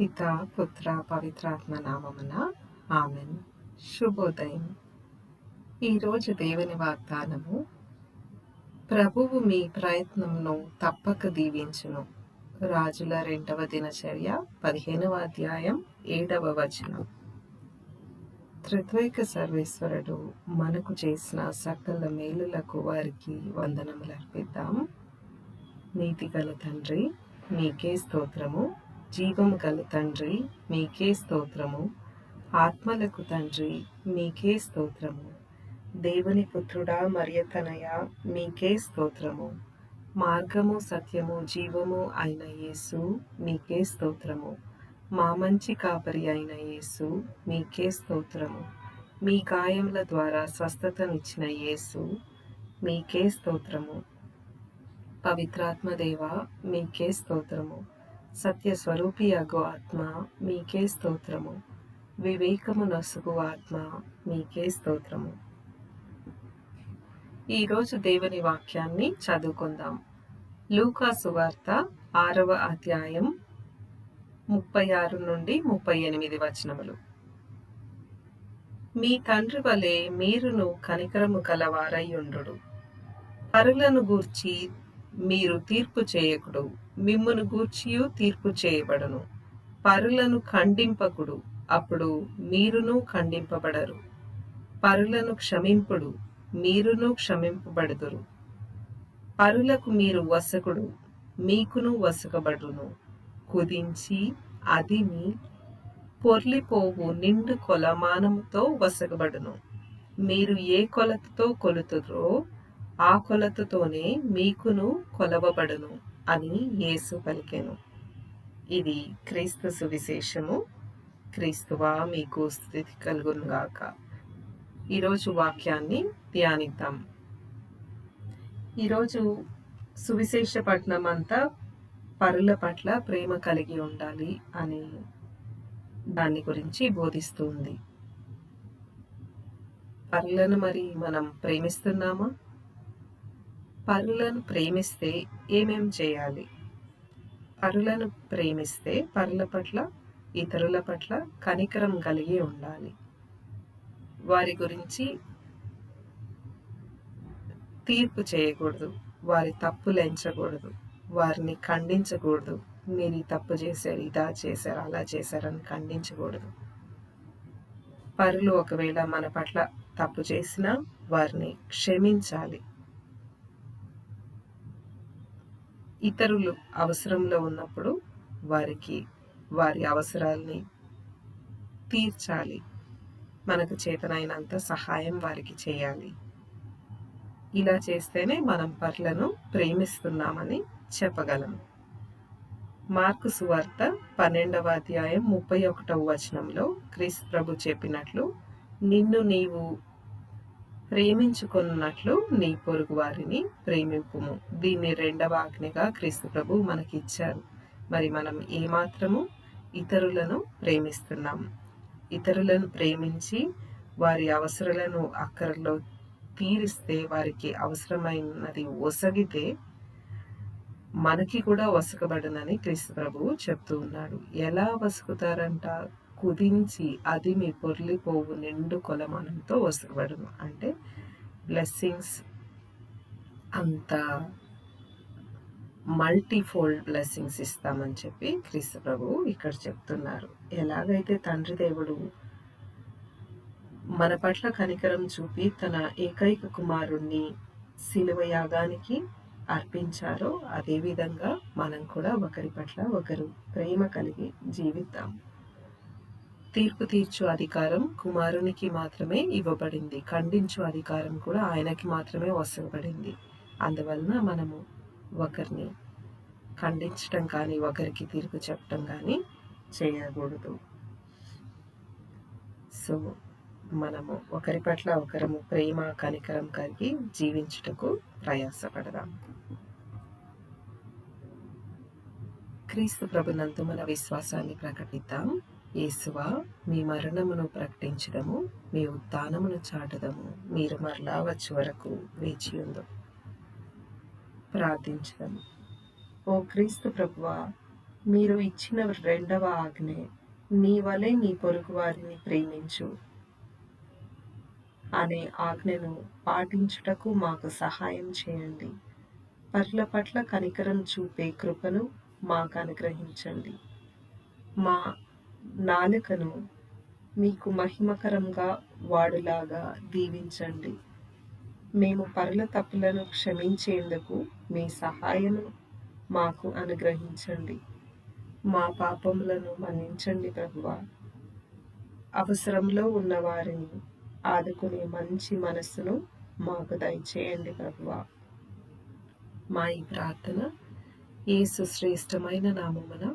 పిత పుత్ర పవిత్రాత్మ నామమున ఆమెన్. శుభోదయం. ఈరోజు దేవుని వాగ్దానము ప్రభువు మీ ప్రయత్నంను తప్పక దీవించును. రాజుల రెండవ దినచర్య పదిహేనవ అధ్యాయం ఏడవ వచనం. త్రిత్వైక సర్వేశ్వరుడు మనకు చేసిన సకల మేలులకు వారికి వందనములు అర్పిద్దాం. నీతి గల తండ్రి మీకే స్తోత్రము. జీవము గల తండ్రి మీకే స్తోత్రము. ఆత్మలకు తండ్రి మీకే స్తోత్రము. దేవుని పుత్రుడా మరియతనయ మీకే స్తోత్రము. మార్గము సత్యము జీవము అయిన యేసు మీకే స్తోత్రము. మా మంచి కాపరి అయిన యేసు మీకే స్తోత్రము. మీ గాయముల ద్వారా స్వస్థతనిచ్చిన యేసు మీకే స్తోత్రము. పవిత్రాత్మదేవ మీకే స్తోత్రము. సత్య స్వరూపి అగు ఆత్మ మీకే స్తోత్రము. వివేకము నసుగు ఆత్మ మీకే స్తోత్రము. ఈరోజు దేవుని వాక్యాన్ని చదువుకుందాం. లూకా సువార్త ఆరవ అధ్యాయం ముప్పై ఆరు నుండి ముప్పై ఎనిమిది వచనములు. మీ తండ్రి వలె మీరును కనికరము కలవారయ్యుండు పరులను గూర్చి మీరు తీర్పు చేయకుడు. మిమ్మును గూర్చియు తీర్పు చేయబడును. పరులను ఖండింపకుడు. అప్పుడు మీరును ఖండింపబడరు. పరులను క్షమింపుడు. మీరును క్షమింపబడుదురు. పరులకు మీరు వసకుడు మీకును వసకబడును కుదించి అదిమి పొర్లిపోవు నిండు కొలమానముతో వసకబడును మీరు ఏ కొలతతో కొలుతురో ఆ కొలతతోనే మీకును కొలవబడును అని యేసు పలికెను. ఇది క్రీస్తు సువిశేషము. క్రీస్తువా మీకు స్థితి కలుగునుగాక ఈరోజు వాక్యాన్ని ధ్యానిద్దాం. ఈరోజు సువిశేషపట్నం అంతా పరుల పట్ల ప్రేమ కలిగి ఉండాలి అని దాని గురించి బోధిస్తుంది పరులను మరి మనం ప్రేమిస్తున్నామా? పరులను ప్రేమిస్తే ఏమేం చేయాలి? పరులను ప్రేమిస్తే పరుల పట్ల ఇతరుల పట్ల కనికరం కలిగి ఉండాలి. వారి గురించి తీర్పు చేయకూడదు. వారి తప్పులు ఎంచకూడదు వారిని ఖండించకూడదు. మీరు ఈ తప్పు చేశారు ఇదా చేశారు అలా చేశారని ఖండించకూడదు. పరులు ఒకవేళ మన పట్ల తప్పు చేసినా వారిని క్షమించాలి. ఇతరులు అవసరంలో ఉన్నప్పుడు వారికి వారి అవసరాల్ని తీర్చాలి. మనకు చేతనైనంత సహాయం వారికి చేయాలి. ఇలా చేస్తేనే మనం పర్లను ప్రేమిస్తున్నామని చెప్పగలం. మార్కు సువార్త పన్నెండవ అధ్యాయం ముప్పై ఒకటవ వచనంలో క్రీస్తు ప్రభు చెప్పినట్లు నిన్ను నీవు ప్రేమించుకున్నట్లు నీ పొరుగు వారిని ప్రేమింపుము. దీన్ని రెండవ ఆజ్ఞగా క్రీస్తు ప్రభు మనకి ఇచ్చారు మరి మనం ఏమాత్రము ఇతరులను ప్రేమిస్తున్నాం? ఇతరులను ప్రేమించి వారి అవసరాలను అక్కరలో తీరిస్తే వారికి అవసరమైనది ఒసగితే మనకి కూడా వసకబడనని క్రీస్తు ప్రభువు చెప్తూ ఉన్నాడు. ఎలా వసుకుతారంట కుదించి అది మీ పొర్లిపోవు నిండు కొలమానంతో వసకబడును అంటే బ్లెస్సింగ్స్ అంత మల్టీఫోల్డ్ బ్లెస్సింగ్స్ ఇస్తామని చెప్పి క్రీస్తు ప్రభువు ఇక్కడ చెప్తున్నారు. ఎలాగైతే తండ్రి దేవుడు మన పట్ల కనికరం చూపి తన ఏకైక కుమారుణ్ణి శిలువ యాగానికి అర్పించారో అదేవిధంగా మనం కూడా ఒకరి పట్ల ఒకరు ప్రేమ కలిగి జీవిద్దాం. తీర్పు తీర్చు అధికారం కుమారునికి మాత్రమే ఇవ్వబడింది. ఖండించు అధికారం కూడా ఆయనకి మాత్రమే వసవబడింది అందువలన మనము ఒకరిని ఖండించటం కానీ ఒకరికి తీర్పు చెప్పటం కానీ చేయకూడదు. సో మనము ఒకరి పట్ల ఒకరము ప్రేమ కనికరం కలిగి జీవించుటకు ప్రయాసపడదాం. క్రీస్తు ప్రభునందు మన విశ్వాసాన్ని ప్రకటిద్దాం. యేసువా మీ మరణమును ప్రకటించడము మీ ఉత్థానమును చాటదము మీరు మరలా వచ్చే వరకు వేచి ఉందో ప్రార్థించడము ఓ క్రీస్తు ప్రభువా మీరు ఇచ్చిన రెండవ ఆజ్ఞ నీ వలె నీ పొరుగు వారిని ప్రేమించు. అనే ఆజ్ఞను పాటించుటకు మాకు సహాయం చేయండి. పట్ల పట్ల కనికరం చూపే కృపను మాకు అనుగ్రహించండి. మా నాలుకను మీకు మహిమకరంగా వాడులాగా దీవించండి. మేము పరుల తప్పులను క్షమించేందుకు మీ సహాయము మాకు అనుగ్రహించండి. మా పాపములను మన్నించండి ప్రభువ. అవసరంలో ఉన్న వారిని ఆదుకునే మంచి మనస్సును మాకు దయచేయండి ప్రభువ. మా ఈ ప్రార్థన ఏ సుశ్రేష్టమైన నామమున